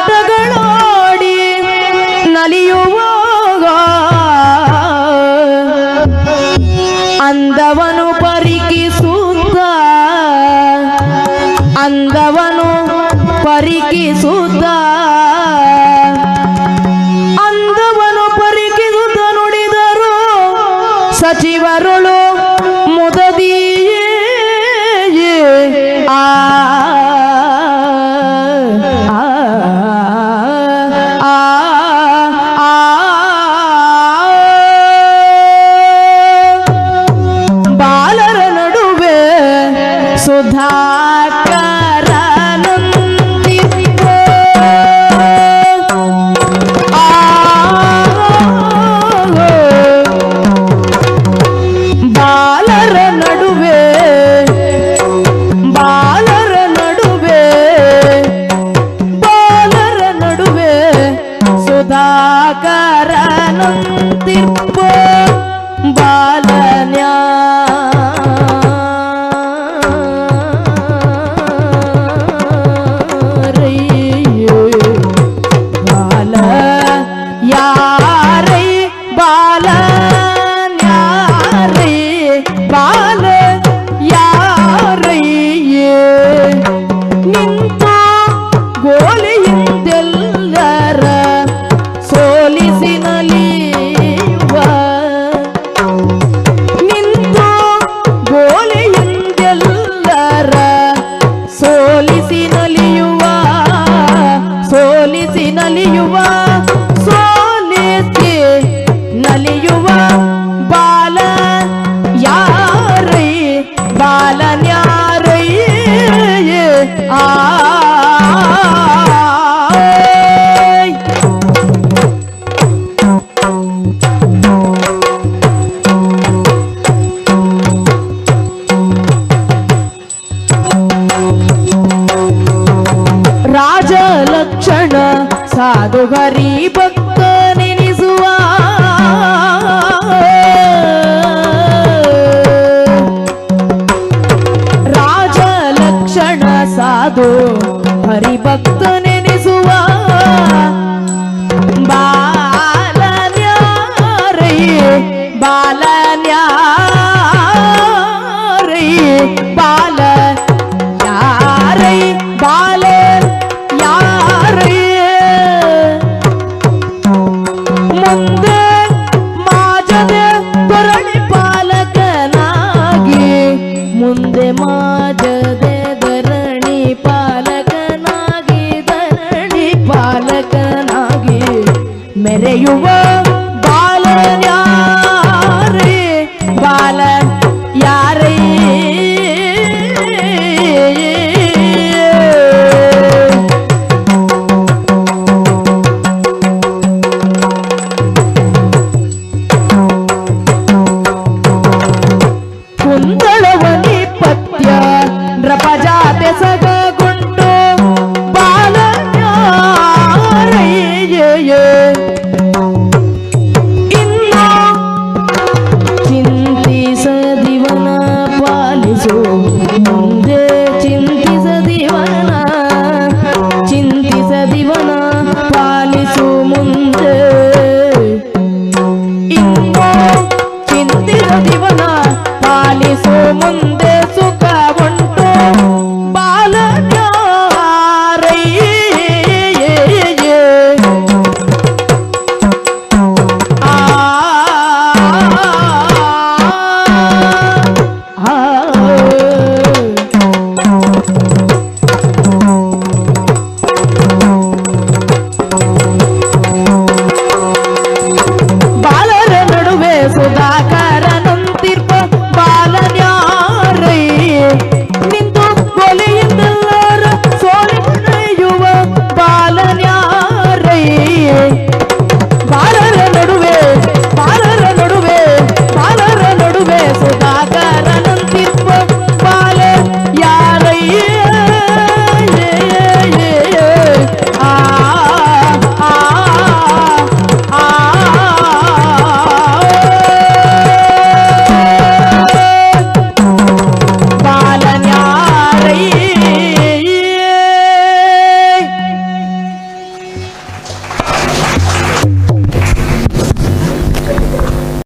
ವೃಂದವಾಟಗಳೋಡಿ ನಲಿಯುವಾಗ ಅಂದವನು ಪರಿಕಿಸುತ್ತ ಅಂದವನು ಪರಿಕಿಸುತ್ತ निज लक्षण साधू घरी भक्त निजुवा. राज लक्षण साधू हरिभक्त ಸಮಾಜದ ಧರಣಿ ಪಾಲಕನಾಗಿ ಧರಣಿ ಪಾಲಕನಾಗಿ ಮೆರೆಯುವ ಬಾಲಯ ಮುಂದೆ